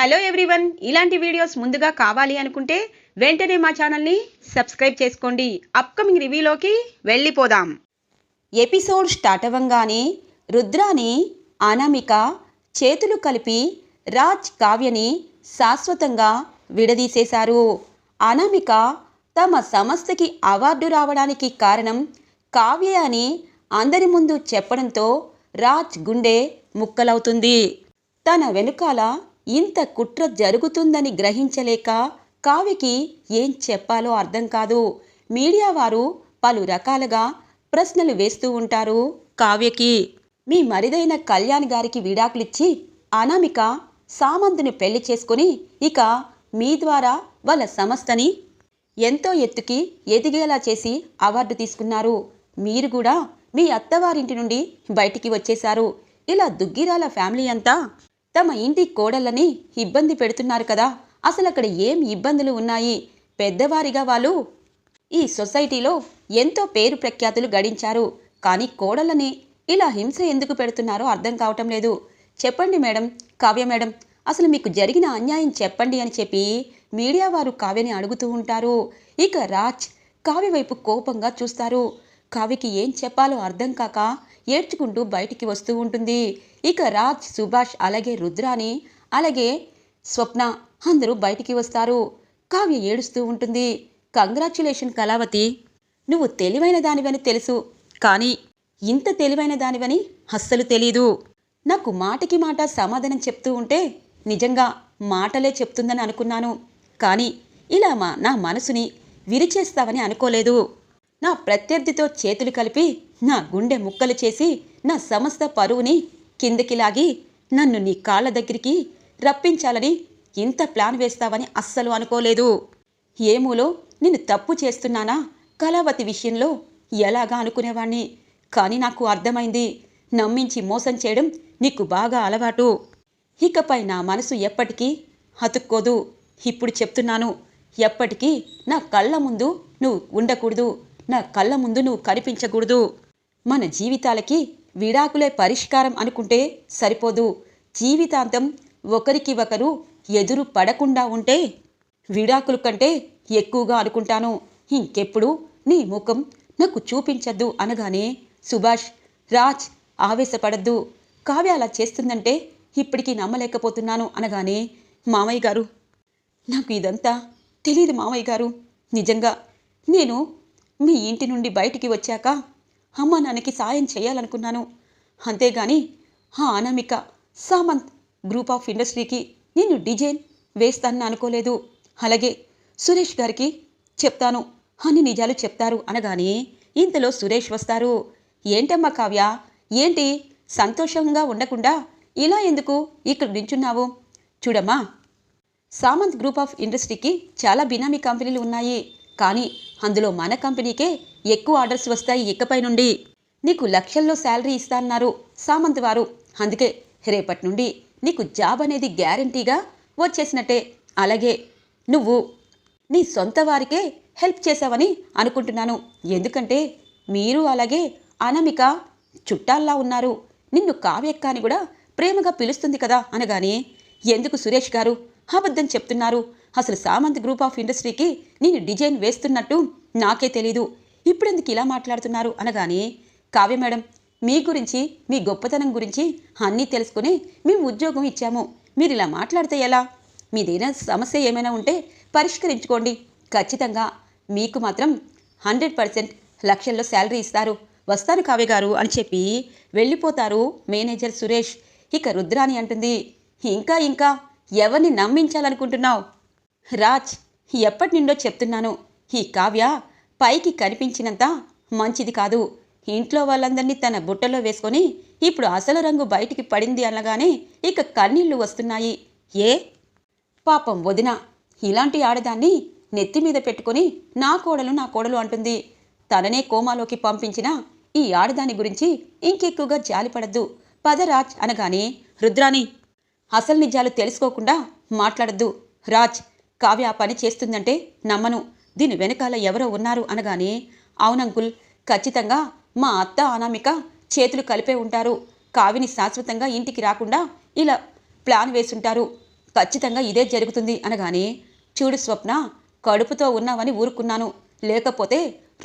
Hello everyone. ఇలాంటి videos ముందుగా కావాలి అనుకుంటే వెంటనే మా ఛానల్ని సబ్స్క్రైబ్ చేసుకోండి. అప్కమింగ్ రివ్యూలోకి వెళ్ళిపోదాం. ఎపిసోడ్ స్టార్ట్ అవ్వంగానే రుద్రాని అనామిక చేతులు కలిపి రాజ్ కావ్యని శాశ్వతంగా విడదీసేశారు. అనామిక తమ సంస్థకి అవార్డు రావడానికి కారణం కావ్య అని అందరి ముందు చెప్పడంతో రాజ్ గుండె ముక్కలవుతుంది. తన వెనుకాల ఇంత కుట్ర జరుగుతుందని గ్రహించలేక కావ్యకి ఏం చెప్పాలో అర్థం కాదు. మీడియా వారు పలు రకాలుగా ప్రశ్నలు వేస్తూ ఉంటారు కావ్యకి. మీ మరిదైన కళ్యాణ్ గారికి విడాకులిచ్చి అనామిక సామంతుని పెళ్ళి చేసుకుని ఇక మీ ద్వారా వాళ్ళ సంస్థని ఎంతో ఎత్తుకి ఎదిగేలా చేసి అవార్డు తీసుకున్నారు. మీరు కూడా మీ అత్తవారింటి నుండి బయటికి వచ్చేశారు. ఇలా దుగ్గిరాల ఫ్యామిలీ అంతా తమ ఇంటి కోడళ్ళని ఇబ్బంది పెడుతున్నారు కదా. అసలు అక్కడ ఏం ఇబ్బందులు ఉన్నాయి? పెద్దవారిగా వాళ్ళు ఈ సొసైటీలో ఎంతో పేరు ప్రఖ్యాతులు గడించారు. కానీ కోడళ్ళని ఇలా హింస ఎందుకు పెడుతున్నారో అర్థం కావటం లేదు. చెప్పండి మేడం కావ్య మేడం అసలు మీకు జరిగిన అన్యాయం చెప్పండి అని చెప్పి మీడియా వారు కావ్యని అడుగుతూ ఉంటారు. ఇక రాజ్ కావ్య వైపు కోపంగా చూస్తారు. కవికి ఏం చెప్పాలో అర్థం కాక ఏడ్చుకుంటూ బయటికి వస్తూ ఉంటుంది. ఇక రాజ్ సుభాష్ అలాగే రుద్రాని అలాగే స్వప్న అందరూ బయటికి వస్తారు. కావ్య ఏడుస్తూ ఉంటుంది. కంగ్రాచ్యులేషన్ కళావతి నువ్వు తెలివైన దానివని తెలుసు. కానీ ఇంత తెలివైన దానివని అస్సలు తెలీదు. నాకు మాటకి మాట సమాధానం చెప్తూ ఉంటే నిజంగా మాటలే చెప్తుందని అనుకున్నాను. కానీ ఇలా మా నా మనసుని విరిచేస్తావని అనుకోలేదు. నా ప్రత్యర్థితో చేతులు కలిపి నా గుండె ముక్కలు చేసి నా సమస్త పరువుని కిందకి లాగి నన్ను నీ కాళ్ళ దగ్గరికి రప్పించాలని ఇంత ప్లాన్ వేస్తావని అస్సలు అనుకోలేదు. ఏమూలో నేను తప్పు చేస్తున్నానా? కళావతి విషయంలో ఎలాగా అనుకునేవాణ్ణి? కానీ నాకు అర్థమైంది. నమ్మించి మోసం చేయడం నీకు బాగా అలవాటు. ఇకపై నా మనసు ఎప్పటికీ హతుక్కోదు. ఇప్పుడు చెప్తున్నాను ఎప్పటికీ నా కళ్ళ ముందు నువ్వు ఉండకూడదు. నా కళ్ళ ముందు నువ్వు కనిపించకూడదు. మన జీవితాలకి విడాకులే పరిష్కారం అనుకుంటే సరిపోదు. జీవితాంతం ఒకరికి ఒకరు ఎదురు పడకుండా ఉంటే విడాకుల కంటే ఎక్కువగా అనుకుంటాను. ఇంకెప్పుడు నీ ముఖం నాకు చూపించద్దు అనగానే సుభాష్ రాజ్ ఆవేశపడద్దు. కావ్య అలా చేస్తుందంటే ఇప్పటికీ నమ్మలేకపోతున్నాను అనగానే మామయ్య గారు నాకు ఇదంతా తెలియదు మామయ్య గారు. నిజంగా నేను మీ ఇంటి నుండి బయటికి వచ్చాక అమ్మ నాన్నకి సాయం చేయాలనుకున్నాను. అంతేగాని ఆ అనామిక సామంత్ గ్రూప్ ఆఫ్ ఇండస్ట్రీకి నేను డిజైన్ వేస్తానని అనుకోలేదు. అలాగే సురేష్ గారికి చెప్తాను. అన్ని నిజాలు చెప్తారు అనగానే ఇంతలో సురేష్ వస్తారు. ఏంటమ్మా కావ్య ఏంటి? సంతోషంగా ఉండకుండా ఇలా ఎందుకు ఇక్కడ నించున్నావు? చూడమ్మా సామంత్ గ్రూప్ ఆఫ్ ఇండస్ట్రీకి చాలా బినామీ కంపెనీలు ఉన్నాయి. కానీ అందులో మన కంపెనీకే ఎక్కువ ఆర్డర్స్ వస్తాయి ఇకపై నుండి నీకు లక్షల్లో శాలరీ ఇస్తాన్నారు సామంత్ వారు. అందుకే రేపటి నుండి నీకు జాబ్ అనేది గ్యారంటీగా వచ్చేసినట్టే. అలాగే నువ్వు నీ సొంత వారికే హెల్ప్ చేశావని అనుకుంటున్నాను. ఎందుకంటే మీరు అలాగే అనమిక చుట్టాల్లా ఉన్నారు. నిన్ను కావ్యక్క అని కూడా ప్రేమగా పిలుస్తుంది కదా అనగానే ఎందుకు సురేష్ గారు? అబద్ధం చెప్తున్నారు. అసలు సామంత్ గ్రూప్ ఆఫ్ ఇండస్ట్రీకి నేను డిజైన్ వేస్తున్నట్టు నాకే తెలీదు. ఇప్పుడెందుకు ఇలా మాట్లాడుతున్నారు అనగానే కావ్య మేడం మీ గురించి మీ గొప్పతనం గురించి అన్నీ తెలుసుకుని మేము ఉద్యోగం ఇచ్చాము. మీరు ఇలా మాట్లాడితే ఎలా? మీదైనా సమస్య ఏమైనా ఉంటే పరిష్కరించుకోండి. ఖచ్చితంగా. మీకు మాత్రం హండ్రెడ్ పర్సెంట్ లక్షల్లో శాలరీ ఇస్తారు. వస్తాను కావ్య గారు అని చెప్పి వెళ్ళిపోతారు మేనేజర్ సురేష్. ఇక రుద్రాని అంటుంది ఇంకా ఇంకా. ఎవరిని నమ్మించాలనుకుంటున్నావు? రాజ్ ఎప్పటి నుండో చెప్తున్నాను. ఈ కావ్య పైకి కనిపించినంత మంచిది కాదు. ఇంట్లో వాళ్ళందరినీ తన బుట్టలో వేసుకొని ఇప్పుడు అసలు రంగు బయటికి పడింది అనగానే ఇక కన్నీళ్ళు వస్తున్నాయి. ఏ? పాపం వదిన ఇలాంటి ఆడదాన్ని నెత్తి మీద పెట్టుకొని నా కోడలు నా కోడలు అంటుంది. తననే కోమాలోకి పంపించిన ఈ ఆడదాని గురించి ఇంకెక్కువగా జాలిపడద్దు. పదరాజ్ అనగానే రుద్రాని అసలు నిజాలు తెలుసుకోకుండా మాట్లాడద్దు. రాజ్ కావ్య ఆ పని చేస్తుందంటే నమ్మను. దీని వెనకాల ఎవరో ఉన్నారు అనగానే అవునంకుల్ ఖచ్చితంగా మా అత్త అనామిక చేతులు కలిపే ఉంటారు. కావిని శాశ్వతంగా ఇంటికి రాకుండా ఇలా ప్లాన్ వేసుంటారు. ఖచ్చితంగా ఇదే జరుగుతుంది అనగానే చూడు స్వప్న కడుపుతో ఉన్నావని ఊరుకున్నాను. లేకపోతే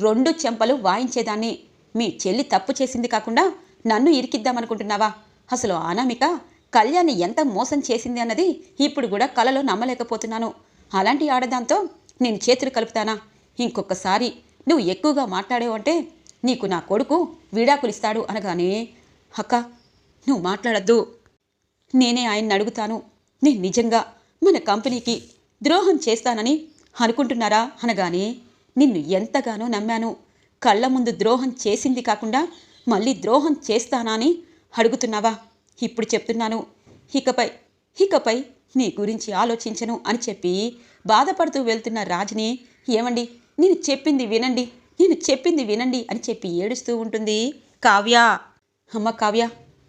రెండు చెంపలు వాయించేదాన్ని. మీ చెల్లి తప్పు చేసింది కాకుండా నన్ను ఇరికిద్దామనుకుంటున్నావా? అసలు అనామిక కళ్యాణి ఎంత మోసం చేసింది అన్నది ఇప్పుడు కూడా కలలో నమ్మలేకపోతున్నాను. అలాంటి ఆడదాంతో నేను చేతులు కలుపుతానా? ఇంకొకసారి నువ్వు ఎక్కువగా మాట్లాడేవంటే నీకు నా కొడుకు విడాకులిస్తాడు అనగానే అక్క నువ్వు మాట్లాడద్దు. నేనే ఆయన్ని అడుగుతాను. నేను నిజంగా మన కంపెనీకి ద్రోహం చేస్తానని అనుకుంటున్నారా? అనగానే నిన్ను ఎంతగానో నమ్మాను. కళ్ళ ముందు ద్రోహం చేసింది కాకుండా మళ్ళీ ద్రోహం చేస్తానా అని అడుగుతున్నావా? ఇప్పుడు చెప్తున్నాను. ఇకపై ఇకపై నీ గురించి ఆలోచించను అని చెప్పి బాధపడుతూ వెళ్తున్న రాజుని ఏమండి? నేను చెప్పింది వినండి. నేను చెప్పింది వినండి అని చెప్పి ఏడుస్తూ ఉంటుంది కావ్య. అమ్మ కావ్య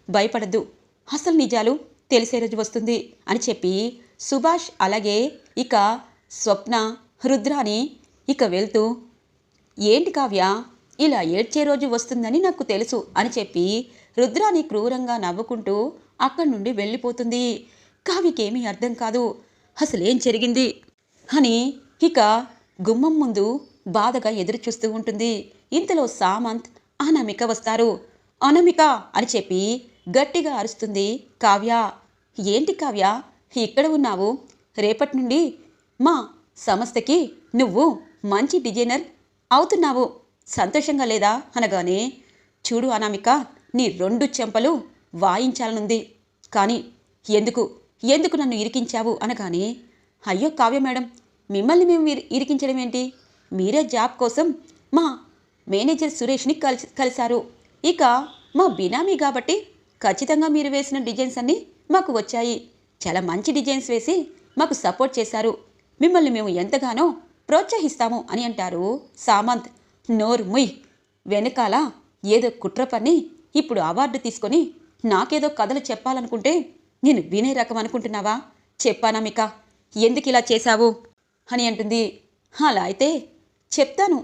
భయపడద్దు. అసలు నిజాలు తెలిసే రోజు వస్తుంది అని చెప్పి సుభాష్ అలాగే ఇక స్వప్న రుద్రాని ఇక వెళ్తూ ఏంటి కావ్య ఇలా ఏడ్చే రోజు వస్తుందని నాకు తెలుసు అని చెప్పి రుద్రాని క్రూరంగా నవ్వుకుంటూ అక్కడి నుండి వెళ్ళిపోతుంది. కావ్యకేమీ అర్థం కాదు. అసలేం జరిగింది? అని ఇక గుమ్మం ముందు బాధగా ఎదురు చూస్తూ ఉంటుంది. ఇంతలో సామంత్ అనామిక వస్తారు. అనామిక అని చెప్పి గట్టిగా అరుస్తుంది కావ్య. ఏంటి కావ్య? ఇక్కడ ఉన్నావు? రేపటి నుండి మా సంస్థకి నువ్వు మంచి డిజైనర్ అవుతున్నావు. సంతోషంగా లేదా? అనగానే చూడు అనామిక నీ రెండు చెంపలు వాయించాలనుంది. కానీ ఎందుకు? ఎందుకు నన్ను ఇరికించావు అనగానే అయ్యో కావ్య మేడం మిమ్మల్ని మేము ఇరికించడం ఏంటి? మీరే జాబ్ కోసం మా మేనేజర్ సురేష్ని కలిసి కలిశారు. ఇక మా బినామీ కాబట్టి ఖచ్చితంగా మీరు వేసిన డిజైన్స్ అన్నీ మాకు వచ్చాయి. చాలా మంచి డిజైన్స్ వేసి మాకు సపోర్ట్ చేశారు. మిమ్మల్ని మేము ఎంతగానో ప్రోత్సహిస్తాము అని అంటారు సామంత్. నోర్ ముయ్. వెనకాల ఏదో కుట్ర పని ఇప్పుడు అవార్డు తీసుకొని నాకేదో కథలు చెప్పాలనుకుంటే నేను వినే రకం అనుకుంటున్నావా? చెప్పానా మిక? ఎందుకు ఇలా చేశావు? అని అంటుంది. అలా అయితే చెప్తాను.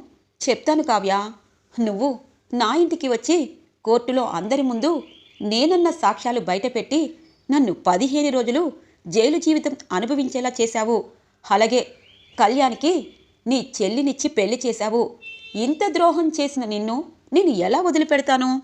చెప్తాను కావ్య. నువ్వు నా ఇంటికి వచ్చి కోర్టులో అందరి ముందు నేనన్న సాక్ష్యాలు బయటపెట్టి నన్ను పదిహేను రోజులు జైలు జీవితం అనుభవించేలా చేశావు. అలాగే కళ్యాణ్కి నీ చెల్లినిచ్చి పెళ్ళి చేశావు. ఇంత ద్రోహం చేసిన నిన్ను నేను ఎలా వదిలిపెడతాను?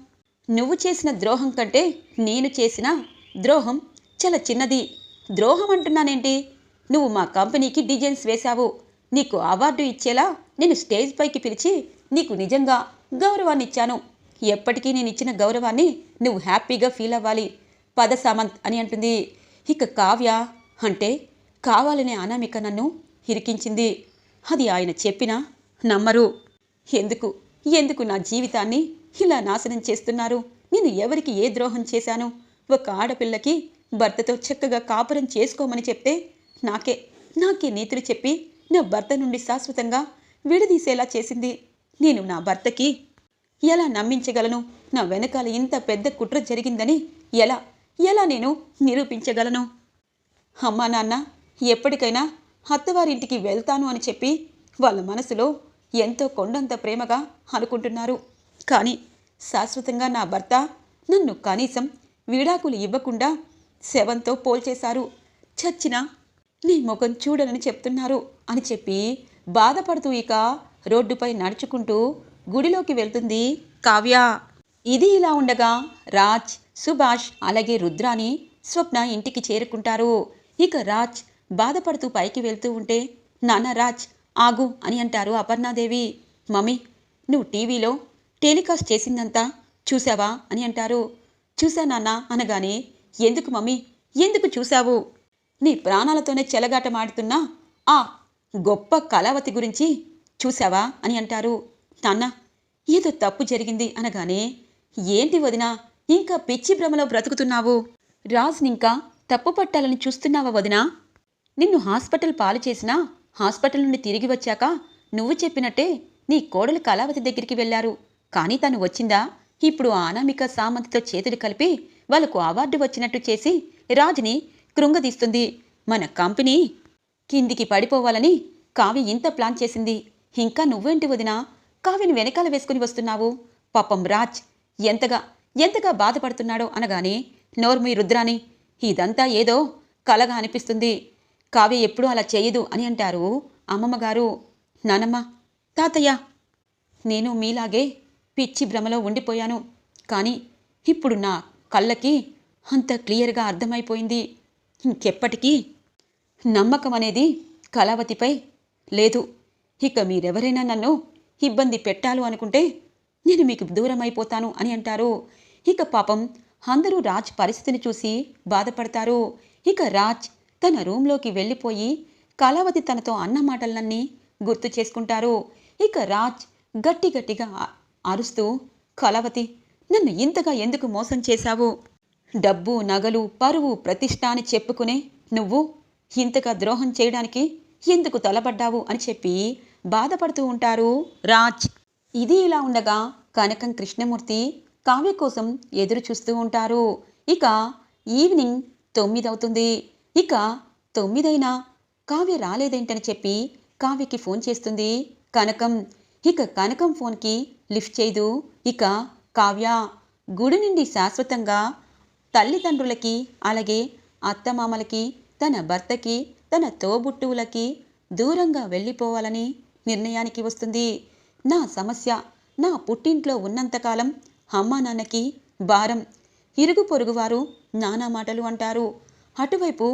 నువ్వు చేసిన ద్రోహం కంటే నేను చేసిన ద్రోహం చాలా చిన్నది. ద్రోహం అంటున్నానేంటి? నువ్వు మా కంపెనీకి డిజైన్స్ వేశావు. నీకు అవార్డు ఇచ్చేలా నేను స్టేజ్ పైకి పిలిచి నీకు నిజంగా గౌరవాన్ని ఇచ్చాను ఎప్పటికీ నేను ఇచ్చిన గౌరవాన్ని నువ్వు హ్యాపీగా ఫీల్ అవ్వాలి. పద సామంత్ అని అంటుంది. ఇక కావ్య అంటే కావాలనే అనామిక నన్ను ఇరికించింది. అది ఆయన చెప్పినా నమ్మరు. ఎందుకు? ఎందుకు నా జీవితాన్ని ఇలా నాశనం చేస్తున్నారు? నేను ఎవరికి ఏ ద్రోహం చేశాను? ఒక ఆడపిల్లకి భర్తతో చక్కగా కాపురం చేసుకోమని చెప్తే నాకే నాకే నీతులు చెప్పి నా భర్త నుండి శాశ్వతంగా విడదీసేలా చేసింది. నేను నా భర్తకి ఎలా నమ్మించగలను? నా వెనకాల ఇంత పెద్ద కుట్ర జరిగిందని ఎలా ఎలా నేను నిరూపించగలను? అమ్మా నాన్న ఎప్పటికైనా అత్తవారింటికి వెళ్తాను అని చెప్పి వాళ్ళ మనసులో ఎంతో కొండంత ప్రేమగా అనుకుంటున్నారు. కానీ శాశ్వతంగా నా భర్త నన్ను కనీసం విడాకులు ఇవ్వకుండా శవంతో పోల్చేశారు. చచ్చినా నీ ముఖం చూడనని చెప్తున్నారు అని చెప్పి బాధపడుతూ ఇక రోడ్డుపై నడుచుకుంటూ గుడిలోకి వెళ్తుంది కావ్య. ఇది ఇలా ఉండగా రాజ్ సుభాష్ అలాగే రుద్రాని స్వప్న ఇంటికి చేరుకుంటారు. ఇక రాజ్ బాధపడుతూ పైకి వెళ్తూ ఉంటే నాన్న రాజ్ ఆగు అని అంటారు అపర్ణాదేవి. మమ్మీ నువ్వు టీవీలో టెలికాస్ట్ చేసిందంతా చూసావా అని అంటారు. చూసా నాన్న అనగానే ఎందుకు మమ్మీ? ఎందుకు చూశావు? నీ ప్రాణాలతోనే చెలగాటమాడుతున్నా ఆ గొప్ప కళావతి గురించి చూశావా అని అంటారు. నాన్న ఏదో తప్పు జరిగింది అనగానే ఏంటి వదినా ఇంకా పిచ్చి భ్రమలో బ్రతుకుతున్నావు? రాజ్నింకా తప్పు పట్టాలని చూస్తున్నావా వదినా? నిన్ను హాస్పిటల్ పాలు చేసినా హాస్పిటల్ నుండి తిరిగి వచ్చాక నువ్వు చెప్పినట్టే నీ కోడలు కళావతి దగ్గరికి వెళ్ళారు. కానీ తను వచ్చిందా? ఇప్పుడు ఆనామిక అనామిక సామంతితో చేతులు కలిపి వాళ్ళకు అవార్డు వచ్చినట్టు చేసి రాజుని కృంగదీస్తుంది. మన కంపెనీ కిందికి పడిపోవాలని కావ్య ఇంత ప్లాన్ చేసింది. ఇంకా నువ్వేంటి వదినా? కావిని వెనకాల వేసుకుని వస్తున్నావు. పాపం రాజ్ ఎంతగా ఎంతగా బాధపడుతున్నాడో అనగానే నోర్మి రుద్రాని ఇదంతా ఏదో కలగా అనిపిస్తుంది. కావ్య ఎప్పుడూ అలా చేయదు అని అంటారు అమ్మమ్మగారు. నానమ్మ తాతయ్య నేను మీలాగే పిచ్చి భ్రమలో ఉండిపోయాను. కానీ ఇప్పుడు నా కళ్ళకి అంత క్లియర్గా అర్థమైపోయింది. ఇంకెప్పటికీ నమ్మకం అనేది కళావతిపై లేదు. ఇక మీరెవరైనా నన్ను ఇబ్బంది పెట్టాలు అనుకుంటే నేను మీకు దూరం అయిపోతాను అని అంటారు. ఇక పాపం అందరూ రాజ్ పరిస్థితిని చూసి బాధపడతారు. ఇక రాజ్ తన రూంలోకి వెళ్ళిపోయి కళావతి తనతో అన్న మాటలన్నీ గుర్తు చేసుకుంటారు. ఇక రాజ్ గట్టి గట్టిగా అరుస్తూ కళావతి నన్ను ఇంతగా ఎందుకు మోసం చేశావు? డబ్బు నగలు పరువు ప్రతిష్ట అని చెప్పుకునే నువ్వు ఇంతగా ద్రోహం చేయడానికి ఎందుకు తలపడ్డావు అని చెప్పి బాధపడుతూ ఉంటారు రాజ్. ఇది ఇలా ఉండగా కనకం కృష్ణమూర్తి కావ్య కోసం ఎదురు చూస్తూ ఉంటారు. ఇక ఈవినింగ్ తొమ్మిదవుతుంది. ఇక తొమ్మిదైనా కావ్య రాలేదేంటని చెప్పి కావ్యకి ఫోన్ చేస్తుంది కనకం. ఇక కనకం ఫోన్కి లిఫ్ట్ చేయదు ఇక కావ్య గుడి నుండి శాశ్వతంగా తల్లిదండ్రులకి అలాగే అత్తమామలకి తన భర్తకి తన తోబుట్టువులకి దూరంగా వెళ్ళిపోవాలని నిర్ణయానికి వస్తుంది. నా సమస్య నా పుట్టింట్లో ఉన్నంతకాలం అమ్మా నాన్నకి భారం. ఇరుగు పొరుగువారు నానా మాటలు అంటారు. అటువైపు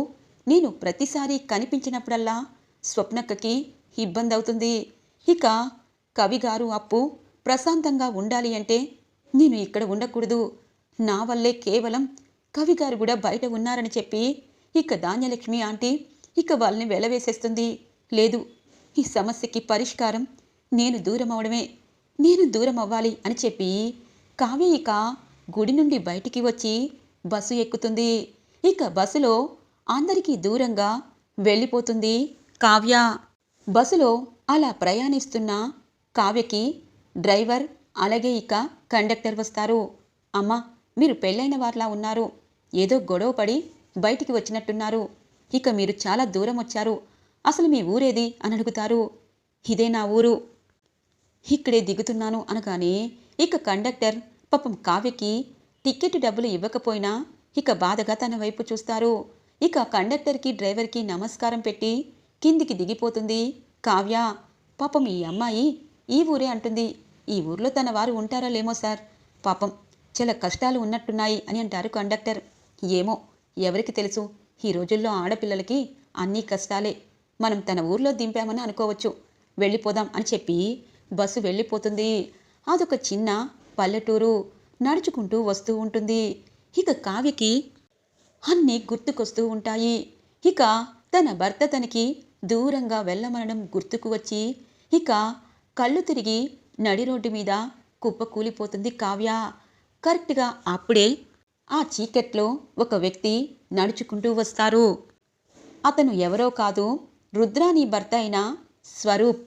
నేను ప్రతిసారి కనిపించినప్పుడల్లా స్వప్నక్కకి ఇబ్బంది అవుతుంది ఇక కవిగారు అప్పు ప్రశాంతంగా ఉండాలి అంటే నేను ఇక్కడ ఉండకూడదు. నా వల్లే కేవలం కవిగారు కూడా బయట ఉన్నారని చెప్పి ఇక ధాన్యలక్ష్మి ఆంటీ ఇక వాళ్ళని వెలవేసేస్తుంది. లేదు ఈ సమస్యకి పరిష్కారం నేను దూరం అవడమే. నేను దూరం అవ్వాలి అని చెప్పి కావ్య ఇక గుడి నుండి బయటికి వచ్చి బస్సు ఎక్కుతుంది. ఇక బస్సులో అందరికీ దూరంగా వెళ్ళిపోతుంది కావ్య. బస్సులో అలా ప్రయాణిస్తున్న కావ్యకి డ్రైవర్ అలాగే ఇక కండక్టర్ వస్తారు. అమ్మా మీరు పెళ్ళైన వారిలా ఉన్నారు. ఏదో గొడవ పడి బయటికి వచ్చినట్టున్నారు. ఇక మీరు చాలా దూరం వచ్చారు. అసలు మీ ఊరేది? అని అడుగుతారు. ఇదే నా ఊరు. ఇక్కడే దిగుతున్నాను అనగానే ఇక కండక్టర్ పాపం కావ్యకి టికెట్ డబ్బులు ఇవ్వకపోయినా ఇక బాధగా తన వైపు చూస్తారు. ఇక కండక్టర్కి డ్రైవర్కి నమస్కారం పెట్టి కిందికి దిగిపోతుంది కావ్య. పాపం ఈ అమ్మాయి ఈ ఊరే అంటుంది. ఈ ఊర్లో తన వారు ఉంటారా లేమో సార్? పాపం చాలా కష్టాలు ఉన్నట్టున్నాయి అని అంటారు కండక్టర్. ఏమో ఎవరికి తెలుసు? ఈ రోజుల్లో ఆడపిల్లలకి అన్నీ కష్టాలే. మనం తన ఊర్లో దింపామని అనుకోవచ్చు. వెళ్ళిపోదాం అని చెప్పి బస్సు వెళ్ళిపోతుంది. అదొక చిన్న పల్లెటూరు నడుచుకుంటూ వస్తూ ఉంటుంది. ఇక కావ్యకి అన్నీ గుర్తుకొస్తూ ఉంటాయి. ఇక తన భర్త తనకి దూరంగా వెళ్ళమనడం గుర్తుకు వచ్చి ఇక కళ్ళు తిరిగి నడి రోడ్డు మీద కుప్ప కూలిపోతుంది కావ్య. కరెక్ట్గా అప్పుడే ఆ చీకట్లో ఒక వ్యక్తి నడుచుకుంటూ వస్తారు. అతను ఎవరో కాదు రుద్రాని భర్త అయిన స్వరూప్.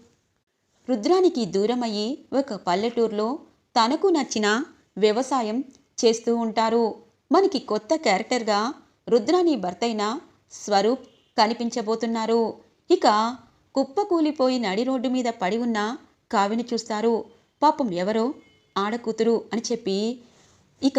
రుద్రానికి దూరమయ్యి ఒక పల్లెటూరులో తనకు నచ్చిన వ్యవసాయం చేస్తూ ఉంటారు. మనకి కొత్త క్యారెక్టర్గా రుద్రాని భర్త అయిన స్వరూప్ కనిపించబోతున్నారు. ఇక కుప్పకూలిపోయి నడి రోడ్డు మీద పడి ఉన్న కావిని చూస్తారు. పాపం ఎవరో? ఆడకూతురు అని చెప్పి ఇక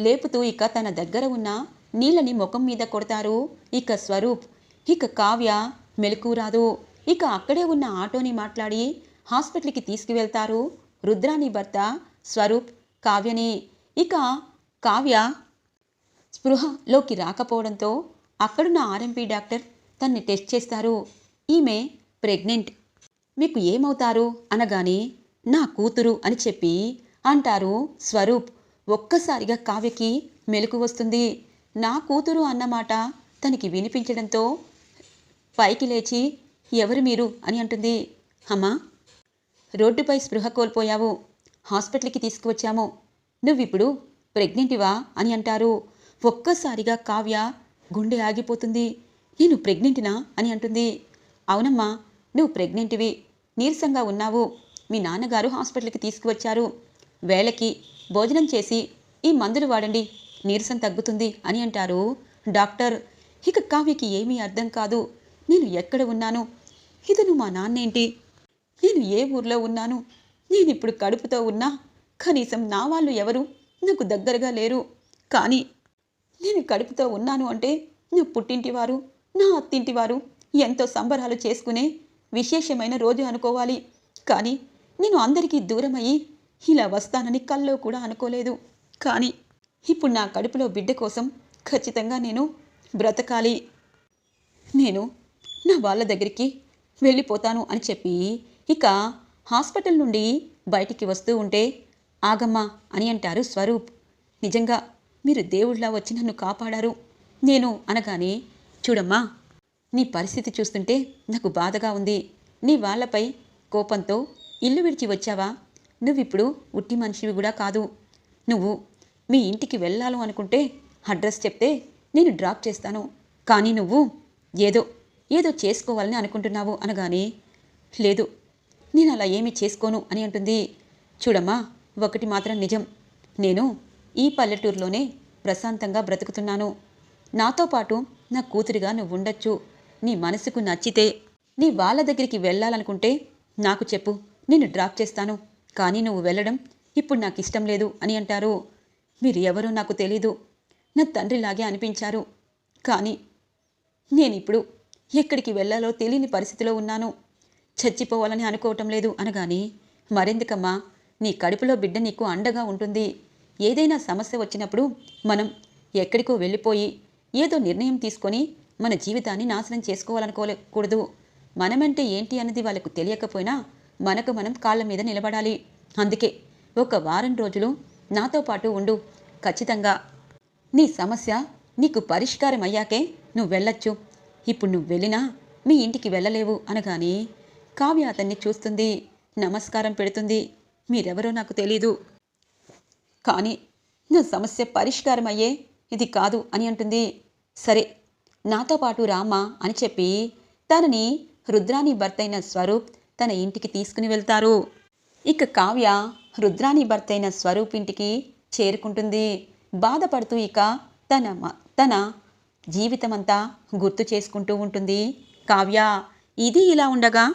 లేపుతూ ఇక తన దగ్గర ఉన్న నీళ్ళని ముఖం మీద కొడతారు. ఇక స్వరూప్ ఇక కావ్య మెలకు రాదు. ఇక అక్కడే ఉన్న ఆటోని మాట్లాడి హాస్పిటల్కి తీసుకువెళ్తారు. రుద్రాని భర్త స్వరూప్ కావ్యని. ఇక కావ్య స్పృహలోకి రాకపోవడంతో అక్కడున్న ఆర్ఎంపీ డాక్టర్ తన్ని టెస్ట్ చేస్తారు. ఈమె ప్రెగ్నెంట్. మీకు ఏమవుతారు? అనగానే నా కూతురు అని చెప్పి అంటారు స్వరూప్. ఒక్కసారిగా కావ్యకి మెలకు వస్తుంది. నా కూతురు అన్నమాట తనకి వినిపించడంతో పైకి లేచి ఎవరు మీరు? అని అంటుంది. అమ్మా రోడ్డుపై స్పృహ కోల్పోయావు. హాస్పిటల్కి తీసుకువచ్చాము. నువ్విప్పుడు ప్రెగ్నెంటివా? అని అంటారు. ఒక్కసారిగా కావ్య గుండె ఆగిపోతుంది. నేను ప్రెగ్నెంటినా? అని అంటుంది. అవునమ్మా నువ్వు ప్రెగ్నెంటివి. నీరసంగా ఉన్నావు. మీ నాన్నగారు హాస్పిటల్కి తీసుకువచ్చారు. వేళకి భోజనం చేసి ఈ మందులు వాడండి నీరసం తగ్గుతుంది అని అంటారు డాక్టర్. ఇక కావ్యకి ఏమీ అర్థం కాదు. నేను ఎక్కడ ఉన్నాను? ఇతను మా నాన్నేంటి? నేను ఏ ఊర్లో ఉన్నాను? నేను ఇప్పుడు కడుపుతో ఉన్నా? కనీసం నా వాళ్ళు ఎవరు? నాకు దగ్గరగా లేరు. కానీ నేను కడుపుతో ఉన్నాను అంటే నా పుట్టింటివారు నా అత్తింటివారు ఎంతో సంబరాలు చేసుకునే విశేషమైన రోజు అనుకోవాలి. కానీ నేను అందరికీ దూరమయ్యి ఇలా వస్తానని కల్లో కూడా అనుకోలేదు. కానీ ఇప్పుడు నా కడుపులో బిడ్డ కోసం ఖచ్చితంగా నేను బ్రతకాలి. నేను నా వాళ్ళ దగ్గరికి వెళ్ళిపోతాను అని చెప్పి ఇక హాస్పిటల్ నుండి బయటికి వస్తూ ఉంటే ఆగమ్మా అని అంటారు స్వరూప్. నిజంగా మీరు దేవుళ్ళ వచ్చి నన్ను కాపాడారు. నేను అనగానే చూడమ్మా నీ పరిస్థితి చూస్తుంటే నాకు బాధగా ఉంది. నీ వాళ్ళపై కోపంతో ఇల్లు విడిచి వచ్చావా? నువ్విప్పుడు ఉట్టి మనిషివి కూడా కాదు. నువ్వు మీ ఇంటికి వెళ్ళాలి అనుకుంటే అడ్రస్ చెప్తే నేను డ్రాప్ చేస్తాను. కానీ నువ్వు ఏదో ఏదో చేసుకోవాలని అనుకుంటున్నావు అనగానే లేదు నేను అలా ఏమీ చేసుకోను అని అంటుంది. చూడమ్మా ఒకటి మాత్రం నిజం. నేను ఈ పల్లెటూరులోనే ప్రశాంతంగా బ్రతుకుతున్నాను. నాతో పాటు నా కూతురిగా నువ్వు ఉండొచ్చు నీ మనసుకు నచ్చితే నీ వాళ్ళ దగ్గరికి వెళ్ళాలనుకుంటే నాకు చెప్పు నేను డ్రాప్ చేస్తాను. కానీ నువ్వు వెళ్ళడం ఇప్పుడు నాకు ఇష్టం లేదు అని అంటారు. మీరు ఎవరో నాకు తెలీదు. నా తండ్రిలాగే అనిపించారు. కానీ నేనిప్పుడు ఎక్కడికి వెళ్ళాలో తెలియని పరిస్థితిలో ఉన్నాను. చచ్చిపోవాలని అనుకోవటం లేదు అనగాని మరెందుకమ్మా నీ కడుపులో బిడ్డ నీకు అండగా ఉంటుంది. ఏదైనా సమస్య వచ్చినప్పుడు మనం ఎక్కడికో వెళ్ళిపోయి ఏదో నిర్ణయం తీసుకొని మన జీవితాన్ని నాశనం చేసుకోవాలనుకోకూడదు. మనమంటే ఏంటి అన్నది వాళ్ళకు తెలియకపోయినా మనకు మనం కాళ్ళ మీద నిలబడాలి. అందుకే ఒక వారం రోజులు నాతో పాటు ఉండు. ఖచ్చితంగా. నీ సమస్య నీకు పరిష్కారం అయ్యాకే నువ్వు వెళ్ళొచ్చు. ఇప్పుడు నువ్వు వెళ్ళినా మీ ఇంటికి వెళ్ళలేవు అనగానే కావ్య అతన్ని చూస్తుంది. నమస్కారం పెడుతుంది. మీరెవరో నాకు తెలీదు. కానీ నా సమస్య పరిష్కారం అయ్యే ఇది కాదు అని అంటుంది. సరే నాతో పాటు రామా అని చెప్పి తనని రుద్రాని భర్తైన స్వరూప్ తన ఇంటికి తీసుకుని వెళ్తారు. ఇక కావ్య రుద్రాని భర్తైన స్వరూప్ ఇంటికి చేరుకుంటుంది. బాధపడుతూ ఇక తన మ- తన జీవితమంతా గుర్తు చేసుకుంటూ ఉంటుంది కావ్య. ఇది ఇలా ఉండగా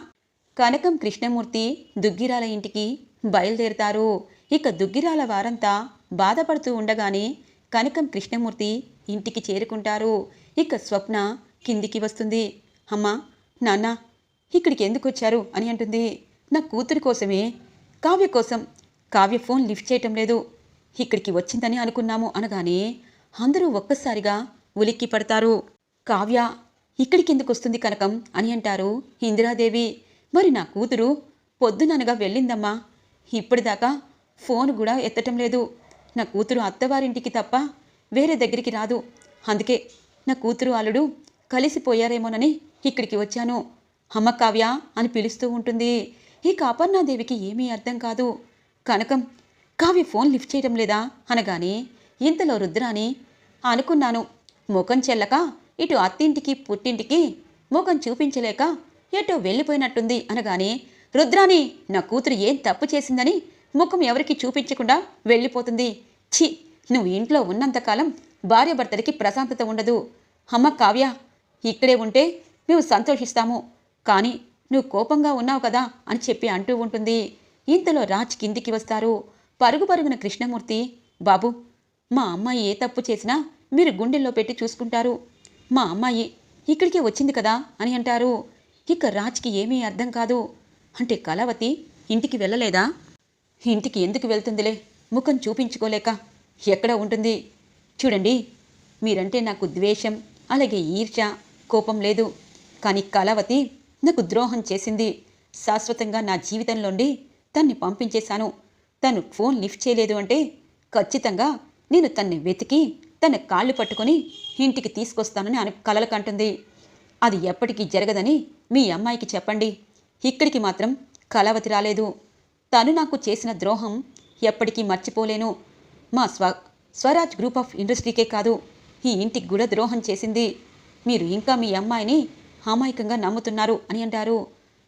కనకం కృష్ణమూర్తి దుగ్గిరాల ఇంటికి బయలుదేరుతారు. ఇక దుగ్గిరాల వారంతా బాధపడుతూ ఉండగానే కనకం కృష్ణమూర్తి ఇంటికి చేరుకుంటారు. ఇక స్వప్న కిందికి వస్తుంది. అమ్మా నాన్న ఇక్కడికి ఎందుకు వచ్చారు? అని అంటుంది. నా కూతురి కోసమే. కావ్య కోసం. కావ్య ఫోన్ లిఫ్ట్ చేయటం లేదు. ఇక్కడికి వచ్చిందని అనుకున్నాము అనగానే అందరూ ఒక్కసారిగా ఉలిక్కి పడతారు. కావ్య ఇక్కడికి ఎందుకు వస్తుంది కనకం? అని అంటారు ఇందిరాదేవి. మరి నా కూతురు పొద్దుననగా వెళ్ళిందమ్మా. ఇప్పటిదాకా ఫోన్ కూడా ఎత్తటం లేదు. నా కూతురు అత్తవారింటికి తప్ప వేరే దగ్గరికి రాదు. అందుకే నా కూతురు అల్లుడు కలిసిపోయారేమోనని ఇక్కడికి వచ్చాను. అమ్మ కావ్య అని పిలుస్తూ ఉంటుంది. ఇక అపర్ణాదేవికి ఏమీ అర్థం కాదు. కనకం కావ్య ఫోన్ లిఫ్ట్ చేయడం లేదా అనగానే ఇంతలో రుద్రాని అనుకున్నాను ముఖం చెల్లక ఇటు అత్తింటికి పుట్టింటికి ముఖం చూపించలేక ఎటో వెళ్ళిపోయినట్టుంది అనగానే రుద్రాని నా కూతురు ఏం తప్పు చేసిందని ముఖం ఎవరికి చూపించకుండా వెళ్ళిపోతుంది. ఛీ నువ్వు ఇంట్లో ఉన్నంతకాలం భార్యాభర్తలకి ప్రశాంతత ఉండదు. అమ్మ కావ్య ఇక్కడే ఉంటే మేము సంతోషిస్తాము. కానీ నువ్వు కోపంగా ఉన్నావు కదా అని చెప్పి అంటూ ఉంటుంది. ఇంతలో రాజ్ కిందికి వస్తారు. పరుగు పరుగున కృష్ణమూర్తి బాబు మా అమ్మాయి ఏ తప్పు చేసినా మీరు గుండెల్లో పెట్టి చూసుకుంటారు. మా అమ్మాయి ఇక్కడికే వచ్చింది కదా అని అంటారు. ఇక రాజ్కి ఏమీ అర్థం కాదు. అంటే కళావతి ఇంటికి వెళ్ళలేదా? ఇంటికి ఎందుకు వెళ్తుందిలే? ముఖం చూపించుకోలేక ఎక్కడ ఉంటుంది? చూడండి మీరంటే నాకు ద్వేషం అలాగే ఈర్ష్య కోపం లేదు. కానీ కళావతి నాకు ద్రోహం చేసింది. శాశ్వతంగా నా జీవితంలోండి తన్ని పంపించేశాను. తను ఫోన్ లిఫ్ట్ చేయలేదు అంటే ఖచ్చితంగా నేను తన్ని వెతికి తన కాళ్ళు పట్టుకొని ఇంటికి తీసుకొస్తానని అను కలలకంటుంది అది ఎప్పటికీ జరగదని మీ అమ్మాయికి చెప్పండి. ఇక్కడికి మాత్రం కళావతి రాలేదు. తను నాకు చేసిన ద్రోహం ఎప్పటికీ మర్చిపోలేను. మా స్వ స్వరాజ్ గ్రూప్ ఆఫ్ ఇండస్ట్రీకే కాదు ఈ ఇంటికి కూడా ద్రోహం చేసింది. మీరు ఇంకా మీ అమ్మాయిని అమాయకంగా నమ్ముతున్నారు అని అంటారు.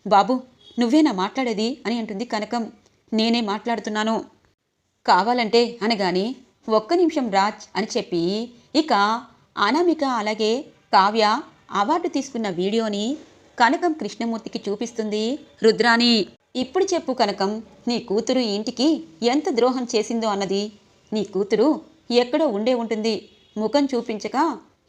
బాబు నువ్వేనా మాట్లాడేది అని అంటుంది కనకం. నేనే మాట్లాడుతున్నాను. కావాలంటే అనగానే ఒక్క నిమిషం రాజ్ అని చెప్పి ఇక అనామిక అలాగే కావ్య అవార్డు తీసుకున్న వీడియోని కనకం కృష్ణమూర్తికి చూపిస్తుంది. రుద్రాని ఇప్పుడు చెప్పు కనకం నీ కూతురు ఈ ఇంటికి ఎంత ద్రోహం చేసిందో అన్నది. నీ కూతురు ఎక్కడో ఉండే ఉంటుంది. ముఖం చూపించక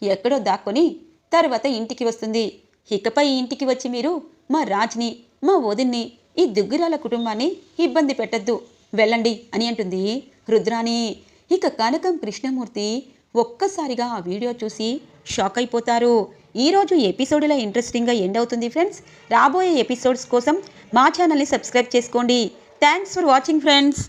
ఎక్కడో దాక్కొని తర్వాత ఇంటికి వస్తుంది. ఇకపై ఇంటికి వచ్చి మీరు మా రాజ్ని మా వదిన్ని ఈ దుగ్గిరాల కుటుంబాన్ని ఇబ్బంది పెట్టద్దు. వెళ్ళండి అని అంటుంది. రుద్రాని ఇక కనకం కృష్ణమూర్తి ఒక్కసారిగా ఆ వీడియో చూసి షాక్ అయిపోతారు. ఈరోజు ఎపిసోడ్లో ఇంట్రెస్టింగ్గా ఎండ్ అవుతుంది ఫ్రెండ్స్. రాబోయే ఎపిసోడ్స్ కోసం మా ఛానల్ని సబ్స్క్రైబ్ చేసుకోండి. Thanks for watching friends.